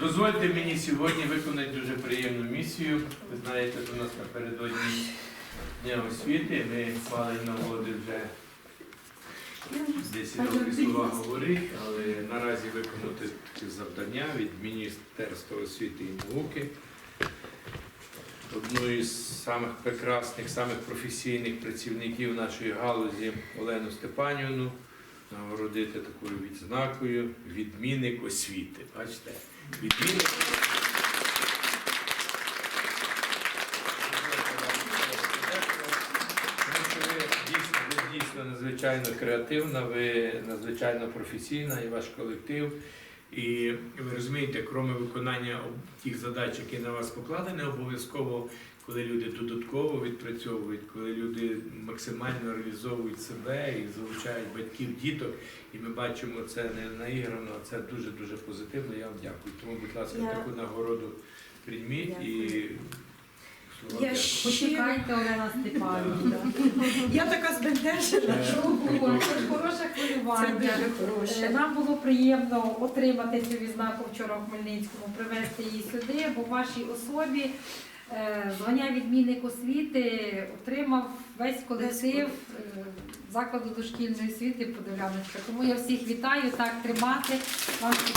Дозвольте мені сьогодні виконати дуже приємну місію. Ви знаєте, у нас напередодні Дня освіти. Ми мали нагоди вже 10 років слова говорити, але наразі виконати ці завдання від Міністерства освіти і науки. Одну із самих прекрасних, самих професійних працівників нашої галузі Олену Степанівну нагородити такою відзнакою відмінник освіти. Бачите? Відмінник. Надзвичайно креативна, ви надзвичайно професійна і ваш колектив. І ви розумієте, крім виконання тих задач, які на вас покладені, обов'язково, коли люди додатково відпрацьовують, коли люди максимально реалізовують себе і залучають батьків, діток, і ми бачимо це не наіграно, а це дуже дуже позитивно. Я вам дякую. Тому, будь ласка, таку нагороду прийміть і слова Я дякую. щиро, Почекайте, Олена Степанівна. я така збентежена. Е, Це хороше хвилювання. дуже Е. Нам було приємно отримати цю відзнаку вчора в Хмельницькому, привезти її сюди, бо в вашій особі е, звання відмінник освіти отримав весь колектив закладу дошкільної освіти Подоляночка. Тому я всіх вітаю, так тримати. Вам всім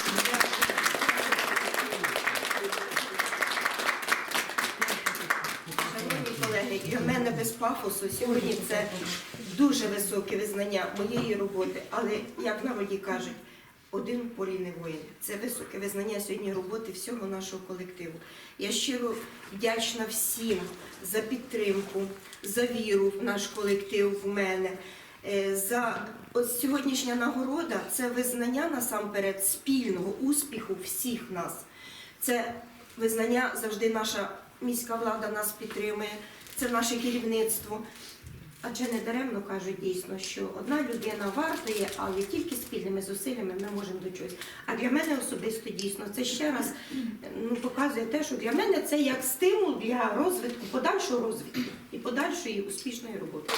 Шановні колеги, для мене без пафосу сьогодні це дуже високе визнання моєї роботи, але як народі кажуть, один в полі не воїн. Це високе визнання сьогодні роботи всього нашого колективу. Я щиро вдячна всім за підтримку, за віру в наш колектив, в мене. Е, За от сьогоднішня нагорода це визнання насамперед спільного успіху всіх нас. Це визнання завжди наша міська влада нас підтримує, це наше керівництво. Адже не даремно кажуть дійсно, що одна людина вартує, але тільки спільними зусиллями ми можемо до чогось. А для мене особисто дійсно це ще раз ну, показує те, що для мене це як стимул для розвитку, подальшого розвитку і подальшої успішної роботи.